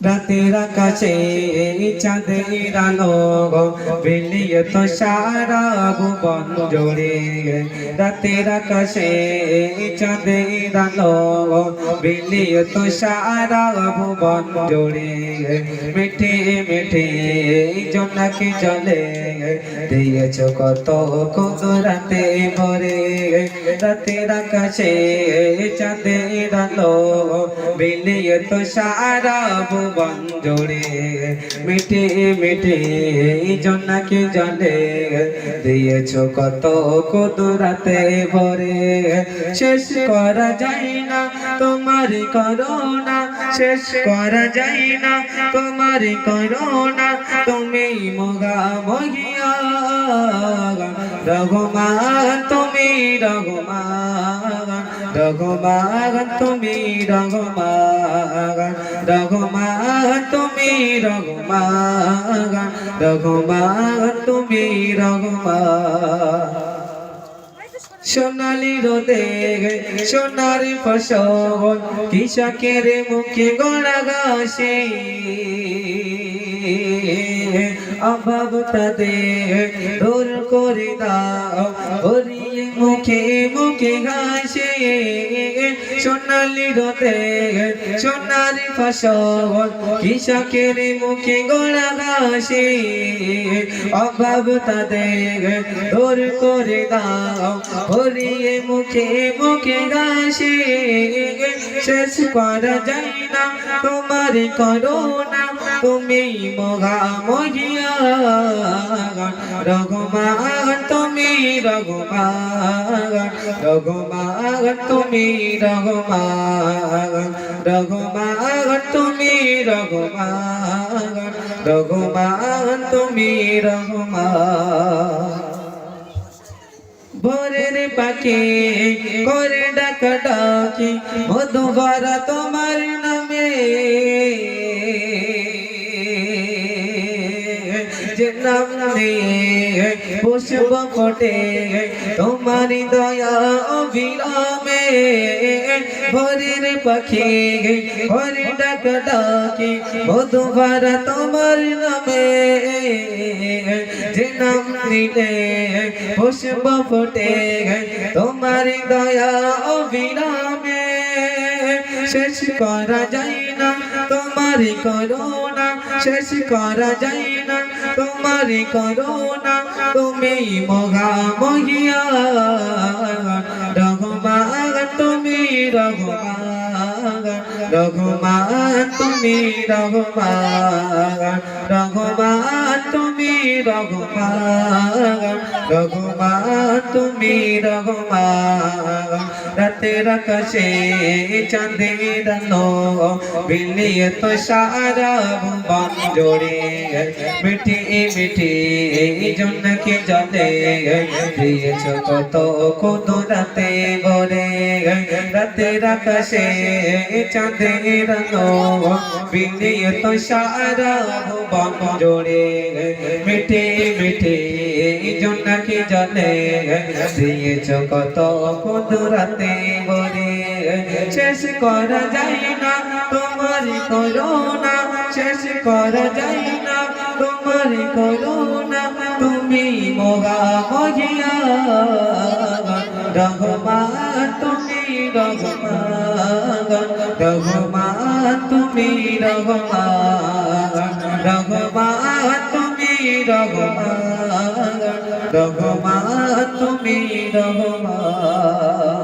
রাতের আকাশে চাঁদের আলো বিলিয়ে তো সারা ভুবন জোড়ে। রাতের আকাশে চাঁদের আলো বিলিয়ে তো সারা ভুবন জোড়ে। মিঠে মিঠে জোনাকে চলে দিয়েছ কত কুদরাতে ভরে। রাতের আকাশে চাঁদের বিলিয়ে তো সারা জোড়ে মিঠে মিঠে জোনাকে জলে? দিয়েছ কত কুদরাতে ভরে। শেষ করা যায় না তোমার করোনা, শেষ করা যায় না তোমার করোনা। তুমি মোগা মহিয়া, রঘুমান, তুমি রঘুমান। রঘুমান তুমি রঘুমান রঘুমান তুমি রঘুমান রঘুমান তুমি রঘুমান সোনালি রোদে সোনার ফসল, কৃষকের মুখে গড়া গাছে অভাব তাদের দূর করে দাও। ভরিয়ে মুখে মুখে ঘাসে সোনালি রোদে সোনার ফসল। কৃষকের মুখে গড়া ঘাসে অভাব তাদের দূর করে দাও। ভরিয়ে মুখে মুখে ঘাসে শেষ করা যায় না, তোমার করোনা তুমি মগা মহিয়া রঘুমান তুমি রঘুমান রঘুমান তুমি রঘুমান রঘুমান তুমি রঘুমান রঘুমান তুমি রঘুমান। ভোরের পাখি করে ডাকা ডাকি, মধুবরা তোমার নামে নাম নিয়ে তোমার দয়া অবিরামে ভোরের পাখি করে ডাকা মধুবরা তোমার নামে যে নাম নিলে তোমার দয়া অবিরামে শেষ করা যায় না, তোমার শেষ করা না তোমার করুণা তুমি মগা মহিয়া। রঘুমান তুমি রঘুমান রঘুমান তুমি রঘুমান রঘুমান। তুমি রঘুমা রঘুমান তুমি রঘুমা রাতের আকাশে চাঁদের আলো বিলিয়ে তো সারা ভুবন জোড়ে মিঠি মিঠি, জনকে জলে দিয়েছ কত কত রাতে বলে রাতের আকাশে চাঁদের আলো বিলিয়ে তো সারা ভুবন জোড়ে মিঠে মিঠে জনকে জলে দিয়েছ কত কত রাতে বলে শেষ করা যায় না তোমার করোনা শেষ করা যায় না তোমার করোনা তুমি মোগা মজিয়া রঘুমান তুমি রঘুমান রঘুমান তুমি রঘুমান রঘুমান তুমি রঘুমান রঘুমান তুমি রঘুমান